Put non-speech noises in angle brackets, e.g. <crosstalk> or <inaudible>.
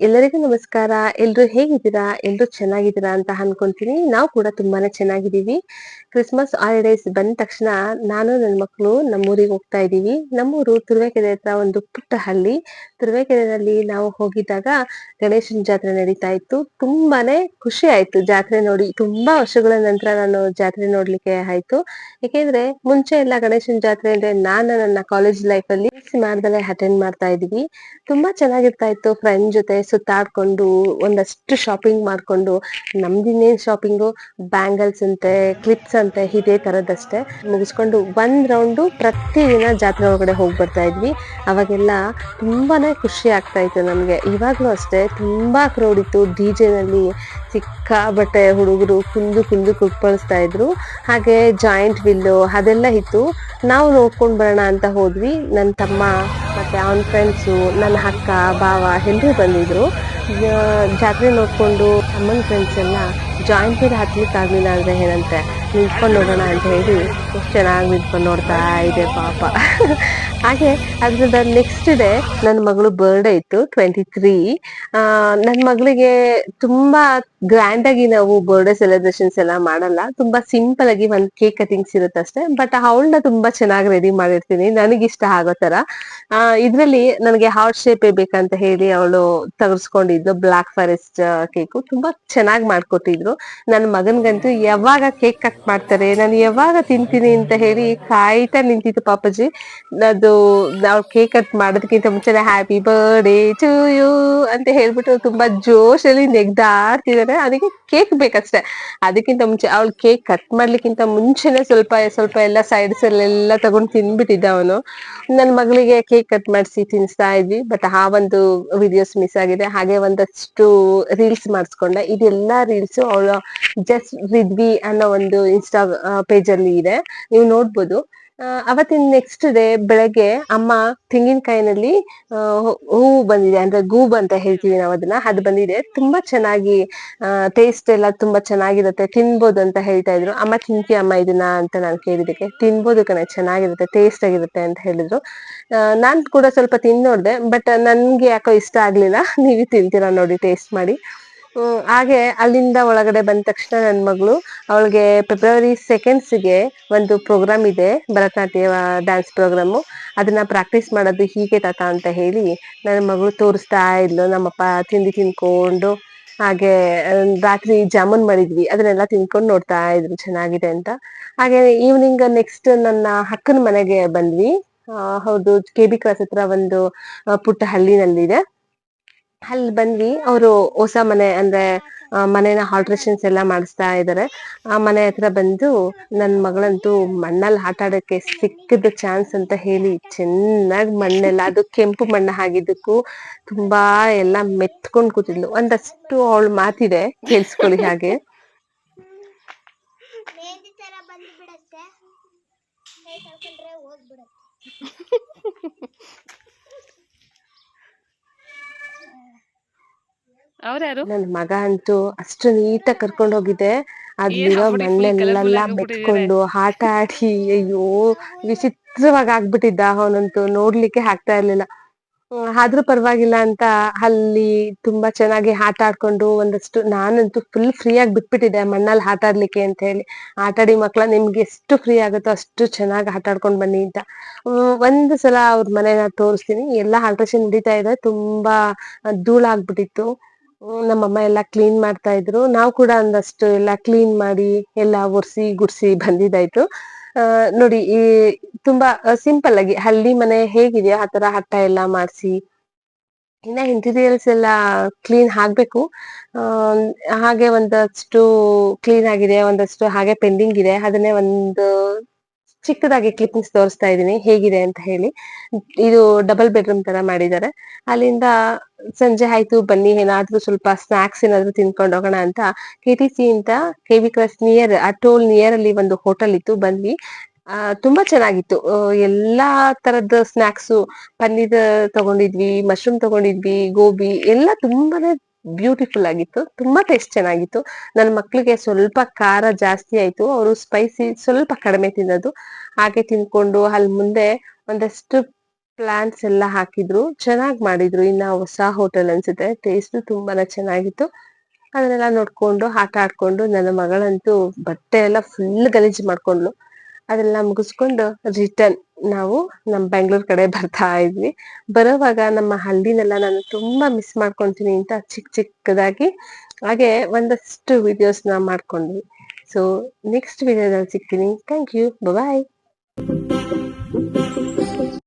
ಎಲ್ಲರಿಗೂ ನಮಸ್ಕಾರ. ಎಲ್ರು ಹೇಗಿದ್ದೀರಾ? ಎಲ್ರು ಚೆನ್ನಾಗಿದ್ದೀರಾ ಅಂತ ಅನ್ಕೊಂತೀನಿ. ನಾವು ಕೂಡ ತುಂಬಾನೇ ಚೆನ್ನಾಗಿದ್ದೀವಿ. ಕ್ರಿಸ್ಮಸ್ ಹಾಲಿಡೇಸ್ ಬಂದ ತಕ್ಷಣ ನಾನು, ನನ್ನ ಮಕ್ಕಳು ನಮ್ಮೂರಿಗೆ ಹೋಗ್ತಾ ಇದ್ದೀವಿ. ನಮ್ಮೂರು ತುರುವೇಕೆರೆ ಹತ್ರ ಒಂದು ಪುಟ್ಟ ಹಳ್ಳಿ. ತುರುವೇಕೆರೆಯಲ್ಲಿ ನಾವು ಹೋಗಿದ್ದಾಗ ಗಣೇಶನ ಜಾತ್ರೆ ನಡೀತಾ ಇತ್ತು. ತುಂಬಾನೇ ಖುಷಿ ಆಯ್ತು ಜಾತ್ರೆ ನೋಡಿ. ತುಂಬಾ ವರ್ಷಗಳ ನಂತರ ನಾನು ಜಾತ್ರೆ ನೋಡ್ಲಿಕ್ಕೆ ಆಯ್ತು. ಯಾಕೆಂದ್ರೆ ಮುಂಚೆ ಎಲ್ಲ ಗಣೇಶನ ಜಾತ್ರೆ ಅಂದ್ರೆ ನಾನು ನನ್ನ ಕಾಲೇಜ್ ಲೈಫ್ ಅಲ್ಲಿ ಮಾಡ್ದಲೇ ಅಟೆಂಡ್ ಮಾಡ್ತಾ ಇದೀವಿ ತುಂಬಾ ಚೆನ್ನಾಗಿರ್ತಾ ಇತ್ತು ಫ್ರೆಂಡ್ ಜೊತೆ ಸುತ್ತಾಡ್ಕೊಂಡು ಒಂದಷ್ಟು ಶಾಪಿಂಗ್ ಮಾಡ್ಕೊಂಡು ನಮ್ದಿನ್ನೇನು ಶಾಪಿಂಗು ಬ್ಯಾಂಗಲ್ಸ್ ಅಂತೆ ಕ್ಲಿಪ್ಸ್ ಅಂತೆ, ಇದೇ ತರದಷ್ಟೇ ಮುಗಿಸ್ಕೊಂಡು ಒಂದು ರೌಂಡು ಪ್ರತಿದಿನ ಜಾತ್ರೆ ಒಳಗಡೆ ಹೋಗಿ ಬರ್ತಾ ಇದ್ವಿ. ಅವಾಗೆಲ್ಲ ತುಂಬಾ ಖುಷಿ ಆಗ್ತಾ ಇತ್ತು ನಮಗೆ. ಇವಾಗ್ಲೂ ಅಷ್ಟೇ ತುಂಬಾ ಕ್ರೌಡ್ ಇತ್ತು. ಡಿ ನಲ್ಲಿ ಸಿಕ್ಕಾಬಟ್ಟೆ ಹುಡುಗರು ಕುಂದು ಕುಂದು ಕುಪ್ಪಳಿಸ್ತಾ ಇದ್ರು. ಹಾಗೆ ಜಾಯಿಂಟ್ ವಿಲ್ಲು ಅದೆಲ್ಲ ಇತ್ತು. ನಾವು ನೋಡ್ಕೊಂಡು ಬರೋಣ ಅಂತ ಹೋದ್ವಿ. ನನ್ನ ತಮ್ಮ ಮತ್ತೆ ಅವನ ಫ್ರೆಂಡ್ಸು ನನ್ನ ಅಕ್ಕ ಬಾವ ಎಲ್ಲರೂ ಬಂದಿದ್ರು. ಜಾತ್ರೆ ನೋಡ್ಕೊಂಡು ಅಮ್ಮನ ಫ್ರೆಂಡ್ಸ್ ಎಲ್ಲ ಜಾಯಿಂಟ್ ವೀಲ್ ಹತ್ಲಿಕ್ಕೆ ಆಗಲಿಲ್ಲ ಅಂದರೆ ಏನಂತೆ, ನಿಂತ್ಕೊಂಡು ನೋಡೋಣ ಅಂತ ಹೇಳಿ ಎಷ್ಟು ಚೆನ್ನಾಗಿ ನಿಂತ್ಕೊಂಡು ನೋಡ್ತಾ ಇದೆ ಪಾಪ. ಹಾಗೆ ಅದ್ರದ ನೆಕ್ಸ್ಟ್ ಡೇ ನನ್ನ ಮಗಳು ಬರ್ಡೇ ಇತ್ತು ಟ್ವೆಂಟಿ ತ್ರೀ ನನ್ನ ಮಗಳಿಗೆ ತುಂಬಾ ಗ್ರ್ಯಾಂಡ್ ಆಗಿ ನಾವು ಬರ್ಡೇ ಸೆಲೆಬ್ರೇಷನ್ಸ್ ಎಲ್ಲ ಮಾಡಲ್ಲ. ತುಂಬಾ ಸಿಂಪಲ್ ಆಗಿ ಒಂದು ಕೇಕ್ ಕಟಿಂಗ್ಸ್ ಇರುತ್ತೆ ಅಷ್ಟೇ ಬಟ್ ಅವಳನ್ನ ತುಂಬಾ ಚೆನ್ನಾಗಿ ರೆಡಿ ಮಾಡಿರ್ತೀನಿ. ನನಗಿಷ್ಟ ಆಗೋ ತರ ಇದ್ರಲ್ಲಿ ನನಗೆ ಹಾರ್ಟ್ ಶೇಪೇ ಬೇಕಂತ ಹೇಳಿ ಅವಳು ತಗರ್ಸ್ಕೊಂಡಿದ್ಲು ಬ್ಲಾಕ್ ಫಾರೆಸ್ಟ್ ಕೇಕು ತುಂಬಾ ಚೆನ್ನಾಗಿ ಮಾಡ್ಕೊಟ್ಟಿದ್ರು. ನನ್ನ ಮಗನ್ಗಂತೂ ಯಾವಾಗ ಕೇಕ್ ಕಟ್ ಮಾಡ್ತಾರೆ, ನಾನು ಯಾವಾಗ ತಿಂತೀನಿ ಅಂತ ಹೇಳಿ ಕಾಯ್ತಾ ನಿಂತಿತ್ತು ಪಾಪಾಜಿ. ಅದು ನಾವು ಕೇಕ್ ಕಟ್ ಮಾಡೋದಕ್ಕಿಂತ ಮುಂಚೆನೆ ಹ್ಯಾಪಿ ಬರ್ಡೇ ಟು ಯು ಅಂತ ಹೇಳ್ಬಿಟ್ಟು ತುಂಬಾ ಜೋಶಲ್ಲಿ ನೆಗ್ದಾಡ್ತಿದ್ದಾರೆ ಅದಕ್ಕೆ ಕೇಕ್ ಬೇಕಷ್ಟೇ. ಅದಕ್ಕಿಂತ ಮುಂಚೆ ಅವಳು ಕೇಕ್ ಕಟ್ ಮಾಡ್ಲಿಕ್ಕಿಂತ ಮುಂಚೆನೆ ಸ್ವಲ್ಪ ಸ್ವಲ್ಪ ಎಲ್ಲ ಸೈಡ್ಸ್ ಎಲ್ಲ ತಗೊಂಡು ತಿನ್ಬಿಟ್ಟಿದ್ದ ಅವನು. ನನ್ನ ಮಗಳಿಗೆ ಕೇಕ್ ಕಟ್ ಮಾಡಿಸಿ ತಿನ್ಸ್ತಾ ಇದ್ವಿ ಬಟ್ ಆ ಒಂದು ವಿಡಿಯೋಸ್ ಮಿಸ್ ಆಗಿದೆ. ಹಾಗೆ ಒಂದಷ್ಟು ರೀಲ್ಸ್ ಮಾಡಿಸ್ಕೊಂಡೆ. ಇದೆಲ್ಲ ರೀಲ್ಸ್ ಅವಳು ಜಸ್ಟ್ ವಿದ್ವಿ ಅನ್ನೋ ಒಂದು ಇನ್ಸ್ಟಾ ಪೇಜ್ ಅಲ್ಲಿ ಇದೆ. ನೀವು ನೋಡ್ಬೋದು. ಅವತ್ತಿನ ನೆಕ್ಸ್ಟ್ ಡೇ ಬೆಳಗ್ಗೆ ಅಮ್ಮ ತೆಂಗಿನಕಾಯಿನಲ್ಲಿ ಹೂವು ಬಂದಿದೆ. ಅಂದ್ರೆ ಗೂಬ್ ಅಂತ ಹೇಳ್ತೀವಿ ನಾವು ಅದನ್ನ. ಅದು ಬಂದಿದೆ. ತುಂಬಾ ಚೆನ್ನಾಗಿ ಟೇಸ್ಟ್ ಎಲ್ಲ ತುಂಬಾ ಚೆನ್ನಾಗಿರುತ್ತೆ. ತಿನ್ಬೋದು ಅಂತ ಹೇಳ್ತಾ ಇದ್ರು. ಅಮ್ಮ, ತಿಂತೀಯ ಅಮ್ಮ ಇದನ್ನ ಅಂತ ನಾನು ಕೇಳಿದಕ್ಕೆ ತಿನ್ಬೋದು ಕಣೆ, ಚೆನ್ನಾಗಿರುತ್ತೆ ಟೇಸ್ಟ್ ಆಗಿರುತ್ತೆ ಅಂತ ಹೇಳಿದ್ರು. ನಾನ್ ಕೂಡ ಸ್ವಲ್ಪ ತಿನ್ನೋಡ್ದೆ ಬಟ್ ನನ್ಗೆ ಯಾಕೋ ಇಷ್ಟ ಆಗ್ಲಿಲ್ಲ. <laughs> ನೀವು ತಿಂತೀರಾ ನೋಡಿ ಟೇಸ್ಟ್ ಮಾಡಿ. ಹಾಗೆ ಅಲ್ಲಿಂದ ಒಳಗಡೆ ಬಂದ ತಕ್ಷಣ ನನ್ನ ಮಗಳು ಅವಳಿಗೆ ಫೆಬ್ರವರಿ ಸೆಕೆಂಡ್ಸ್ಗೆ ಒಂದು ಪ್ರೋಗ್ರಾಮ್ ಇದೆ, ಭರತನಾಟ್ಯ ಡ್ಯಾನ್ಸ್ ಪ್ರೋಗ್ರಾಮು ಅದನ್ನ ಪ್ರಾಕ್ಟೀಸ್ ಮಾಡೋದು ಹೀಗೆ ತಾತ ಅಂತ ಹೇಳಿ ನನ್ನ ಮಗಳು ತೋರಿಸ್ತಾ ಇದ್ಲು. ನಮ್ಮಪ್ಪ ತಿಂಡಿ ತಿನ್ಕೊಂಡು ಹಾಗೆ ರಾತ್ರಿ ಜಾಮೂನ್ ಮಾಡಿದ್ವಿ. ಅದನ್ನೆಲ್ಲ ತಿನ್ಕೊಂಡು ನೋಡ್ತಾ ಇದ್ರು. ಚೆನ್ನಾಗಿದೆ ಅಂತ. ಹಾಗೆ ಈವ್ನಿಂಗ್ ನೆಕ್ಸ್ಟ್ ನನ್ನ ಅಕ್ಕನ ಮನೆಗೆ ಬಂದ್ವಿ. ಹೌದು ಕೆ ಬಿ ಹತ್ರ ಒಂದು ಪುಟ್ಟ ಹಳ್ಳಿನಲ್ಲಿದೆ. ಅಲ್ಲಿ ಬಂದ್ವಿ. ಅವರು ಹೊಸ ಮನೆ ಅಂದ್ರೆ ಆ, ಮನೆನ ಆಲ್ಟ್ರೇಷನ್ಸ್ ಎಲ್ಲ ಮಾಡಿಸ್ತಾ ಇದಾರೆ. ಆ ಮನೆ ಹತ್ರ ಬಂದು ನನ್ ಮಗಳಂತೂ ಮಣ್ಣಲ್ಲಿ ಆಟ ಆಡಕ್ಕೆ ಸಿಕ್ಕಿದ ಚಾನ್ಸ್ ಅಂತ ಹೇಳಿ ಚೆನ್ನಾಗಿ ಮಣ್ಣೆಲ್ಲ ಅದು ಕೆಂಪು ಮಣ್ಣ ಆಗಿದ್ದಕ್ಕೂ ತುಂಬಾ ಎಲ್ಲ ಮೆತ್ಕೊಂಡ್ ಕೂತಿದ್ಲು. ಒಂದಷ್ಟು ಅವಳು ಮಾತಿದೆ ಕೇಳಿಸ್ಕೊಳ್ಳಿ ಹಾಗೆ. ಹೋಗ್ಬಿಡತ್ತೆ. <laughs> ಅವ್ರ್ಯಾರು ನನ್ ಮಗ ಅಂತೂ ಅಷ್ಟು ನೀಟಾಗಿ ಕರ್ಕೊಂಡು ಹೋಗಿದ್ದೆ ಅಲ್ಲಿರೋ full ಮಣ್ಣೆಲ್ಲ colourful ಮೆತ್ಕೊಂಡು ಆಟ ಆಡಿ ಅಯ್ಯೋ ವಿಚಿತ್ರವಾಗಿ ಆಗ್ಬಿಟ್ಟಿದ್ದ. ಅವನಂತೂ ನೋಡ್ಲಿಕ್ಕೆ ಆಗ್ತಾ ಇರ್ಲಿಲ್ಲ. ಹ್ಮ್, ಆದ್ರೂ ಪರವಾಗಿಲ್ಲ ಅಂತ ಅಲ್ಲಿ ತುಂಬಾ ಚೆನ್ನಾಗಿ ಆಟ ಆಡ್ಕೊಂಡು ಒಂದಷ್ಟು ನಾನಂತೂ ಫುಲ್ ಫ್ರೀ ಆಗಿ ಬಿಟ್ಬಿಟ್ಟಿದ್ದೆ ಮಣ್ಣಲ್ಲಿ ಆಟ ಆಡ್ಲಿಕ್ಕೆ ಅಂತ ಹೇಳಿ. ಆಟ ಆಡಿ ಮಕ್ಳ ನಿಮ್ಗೆ ಎಷ್ಟು ಫ್ರೀ ಆಗುತ್ತೋ ಅಷ್ಟು ಚೆನ್ನಾಗಿ ಆಟ ಆಡ್ಕೊಂಡ್ ಬನ್ನಿ ಅಂತ. ಹ್ಮ್, ಒಂದ್ ಸಲ ಅವ್ರ ಮನೆನ ತೋರಿಸ್ತೀನಿ. ಎಲ್ಲಾ ಆಲ್ಟ್ರೇಷನ್ ನಡೀತಾ ಇದೆ. ತುಂಬಾ ಧೂಳಾಗ್ಬಿಟ್ಟಿತ್ತು. ಹ್ಮ್, ನಮ್ಮಮ್ಮ ಎಲ್ಲ ಕ್ಲೀನ್ ಮಾಡ್ತಾ ಇದ್ರು. ನಾವು ಕೂಡ ಒಂದಷ್ಟು ಎಲ್ಲ ಕ್ಲೀನ್ ಮಾಡಿ ಎಲ್ಲ ಒರ್ಸಿ ಗುಡ್ಸಿ ಬಂದಿದ್ದಾಯ್ತು. ನೋಡಿ, ಈ ತುಂಬಾ ಸಿಂಪಲ್ ಆಗಿ ಹಳ್ಳಿ ಮನೆ ಹೇಗಿದೆಯೋ ಆ ತರ ಹಟ್ಟ ಎಲ್ಲ ಮಾಡಿಸಿ. ಇನ್ನ ಇಂಟೀರಿಯಲ್ಸ್ ಎಲ್ಲ ಕ್ಲೀನ್ ಆಗ್ಬೇಕು. ಹಾಗೆ ಒಂದಷ್ಟು ಕ್ಲೀನ್ ಆಗಿದೆ, ಒಂದಷ್ಟು ಹಾಗೆ ಪೆಂಡಿಂಗ್ ಇದೆ. ಅದನ್ನೇ ಒಂದು ಚಿಕ್ಕದಾಗಿ ಕ್ಲಿಪ್ಪಿಂಗ್ಸ್ ತೋರಿಸ್ತಾ ಇದ್ದೀನಿ. ಹೇಗಿದೆ ಅಂತ ಹೇಳಿ. ಇದು ಡಬಲ್ ಬೆಡ್ರೂಮ್ ತರ ಮಾಡಿದ್ದಾರೆ. ಅಲ್ಲಿಂದ ಸಂಜೆ ಆಯ್ತು, ಬನ್ನಿ, ಏನಾದ್ರೂ ಸ್ವಲ್ಪ ಸ್ನಾಕ್ಸ್ ಏನಾದ್ರೂ ತಿನ್ಕೊಂಡು ಹೋಗೋಣ ಅಂತ ಕೆ ಟಿ ಸಿ ಅಂತ ಕೆ ವಿ ಕ್ರಾಸ್ ನಿಯರ್ ಆ ಟೋಲ್ ನಿಯರ್ ಅಲ್ಲಿ ಒಂದು ಹೋಟೆಲ್ ಇತ್ತು. ಬಂದ್ವಿ ತುಂಬಾ ಚೆನ್ನಾಗಿತ್ತು. ಎಲ್ಲಾ ತರದ ಸ್ನಾಕ್ಸ್ ಪನ್ನೀರ್ ತಗೊಂಡಿದ್ವಿ ಮಶ್ರೂಮ್ ತಗೊಂಡಿದ್ವಿ, ಗೋಬಿ, ಎಲ್ಲಾ ತುಂಬಾನೇ ಬ್ಯೂಟಿಫುಲ್ ಆಗಿತ್ತು, ತುಂಬಾ ಟೇಸ್ಟ್ ಚೆನ್ನಾಗಿತ್ತು. ನನ್ನ ಮಕ್ಳಿಗೆ ಸ್ವಲ್ಪ ಖಾರ ಜಾಸ್ತಿ ಆಯ್ತು, ಅವರು ಸ್ಪೈಸಿ ಸ್ವಲ್ಪ ಕಡಿಮೆ ತಿನ್ನೋದು. ಹಾಗೆ ತಿನ್ಕೊಂಡು ಅಲ್ಲಿ ಮುಂದೆ ಒಂದಷ್ಟು ಪ್ಲಾಂಟ್ಸ್ ಎಲ್ಲ ಹಾಕಿದ್ರು, ಚೆನ್ನಾಗಿ ಮಾಡಿದ್ರು. ಇನ್ನ ಹೊಸ ಹೋಟೆಲ್ ಅನ್ಸುತ್ತೆ ಟೇಸ್ಟ್ ತುಂಬಾನೇ ಚೆನ್ನಾಗಿತ್ತು. ಅದನ್ನೆಲ್ಲ ನೋಡ್ಕೊಂಡು, ಆಟ ಆಡ್ಕೊಂಡು, ನನ್ನ ಮಗಳಂತೂ ಬಟ್ಟೆ ಎಲ್ಲ ಫುಲ್ ಗಲೀಜ್ ಮಾಡ್ಕೊಂಡ್ಲು ಅದೆಲ್ಲ ಮುಗಿಸ್ಕೊಂಡು ರಿಟರ್ನ್ ನಾವು ನಮ್ಮ ಬೆಂಗಳೂರು ಕಡೆ ಬರ್ತಾ ಇದ್ವಿ. ಬರೋವಾಗ ನಮ್ಮ ಹಳ್ಳಿನೆಲ್ಲ ನಾನು ತುಂಬಾ ಮಿಸ್ ಮಾಡ್ಕೊಂತೀನಿ ಅಂತ ಚಿಕ್ಕ ಚಿಕ್ಕದಾಗಿ. ಹಾಗೆ ಒಂದಷ್ಟು ವಿಡಿಯೋಸ್ನ ಮಾಡ್ಕೊಂಡ್ವಿ. ಸೊ ನೆಕ್ಸ್ಟ್ ವಿಡಿಯೋದಲ್ಲಿ ಸಿಗ್ತೀನಿ. Thank you bye